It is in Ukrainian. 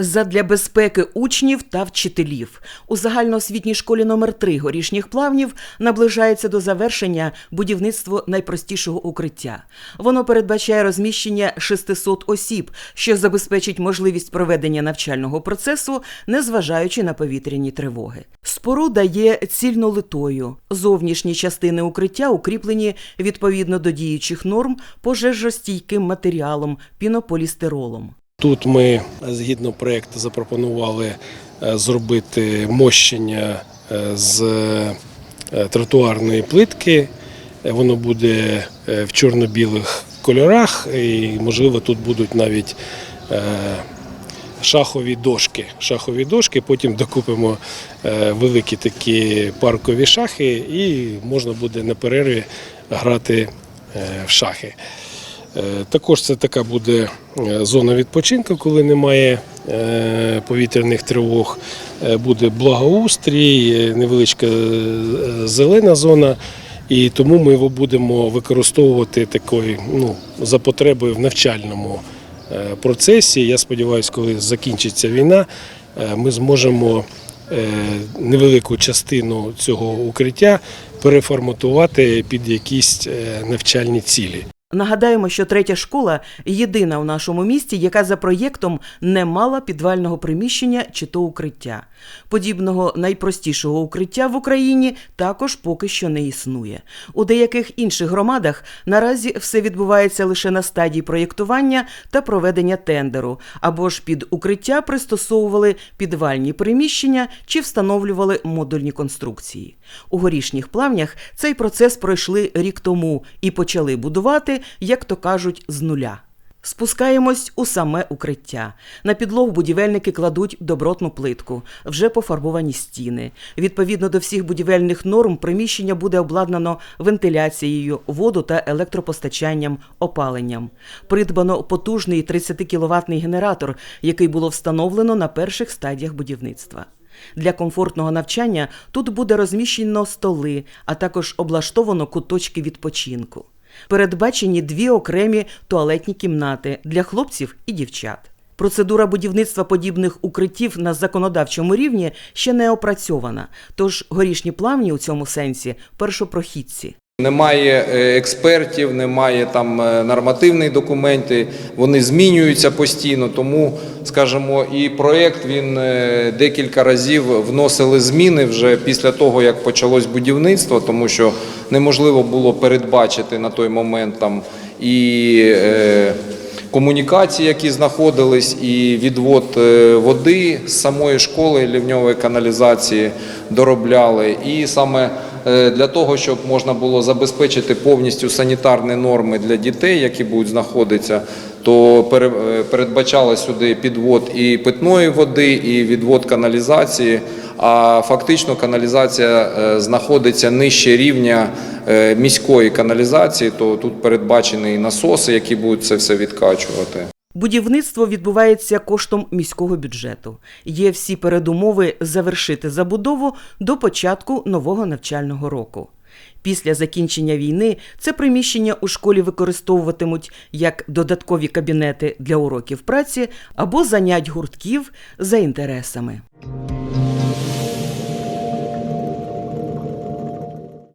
Задля безпеки учнів та вчителів у загальноосвітній школі номер 3 горішніх плавнів наближається до завершення будівництво найпростішого укриття. Воно передбачає розміщення 600 осіб, що забезпечить можливість проведення навчального процесу, незважаючи на повітряні тривоги. Споруда є цільнолитою. Зовнішні частини укриття укріплені відповідно до діючих норм пожежостійким матеріалом пінополістиролом. Тут ми згідно проєкту запропонували е, зробити мощення е, з е, тротуарної плитки. Е, Воно буде е, в чорно-білих кольорах, і можливо тут будуть навіть е, шахові дошки. Шахові дошки, потім докупимо е, великі такі паркові шахи, і можна буде на перерві грати е, в шахи. Е, Також це така буде е, зона відпочинку, коли немає е, повітряних тривог. Буде благоустрій, невеличка зелена зона. І тому ми його будемо використовувати такою, ну, за потребою в навчальному процесі. Я сподіваюся, коли закінчиться війна, ми зможемо невелику частину цього укриття переформатувати під якісь навчальні цілі. Нагадаємо, що третя школа єдина у нашому місті, яка за проєктом не мала підвального приміщення чи то укриття. Подібного найпростішого укриття в Україні також поки що не існує. У деяких інших громадах наразі все відбувається лише на стадії проєктування та проведення тендеру, або ж під укриття пристосовували підвальні приміщення чи встановлювали модульні конструкції. У горішніх плавнях цей процес пройшли рік тому і почали будувати, як то кажуть, з нуля. Спускаємось у саме укриття. На підлогу будівельники кладуть добротну плитку, вже пофарбовані стіни. Відповідно до всіх будівельних норм, приміщення буде обладнано вентиляцією, воду та електропостачанням, опаленням. Придбано потужний 30 кіловатний генератор, який було встановлено на перших стадіях будівництва. Для комфортного навчання тут буде розміщено столи, а також облаштовано куточки відпочинку. Передбачені дві окремі туалетні кімнати для хлопців і дівчат. Процедура будівництва подібних укриттів на законодавчому рівні ще не опрацьована, тож горішні плавні у цьому сенсі першопрохідці. Немає е, експертів, немає там е, нормативних документів, вони змінюються постійно. Тому, скажімо, і проєкт він е, декілька разів вносили зміни вже після того, як почалось будівництво, тому що неможливо було передбачити на той момент там і комунікації, які знаходились, і відвод води з самої школи лівньової каналізації доробляли. І саме для того, щоб можна було забезпечити повністю санітарні норми для дітей, які будуть знаходитися, то е, передбачали сюди підвод і питної води, і відвод каналізації. А фактично каналізація е, знаходиться нижче рівня е, міської каналізації, то тут передбачені і насоси, які будуть це все відкачувати. Будівництво відбувається коштом міського бюджету. Є всі передумови завершити забудову до початку нового навчального року. Після закінчення війни це приміщення у школі використовуватимуть як додаткові кабінети для уроків праці або занять гуртків за інтересами.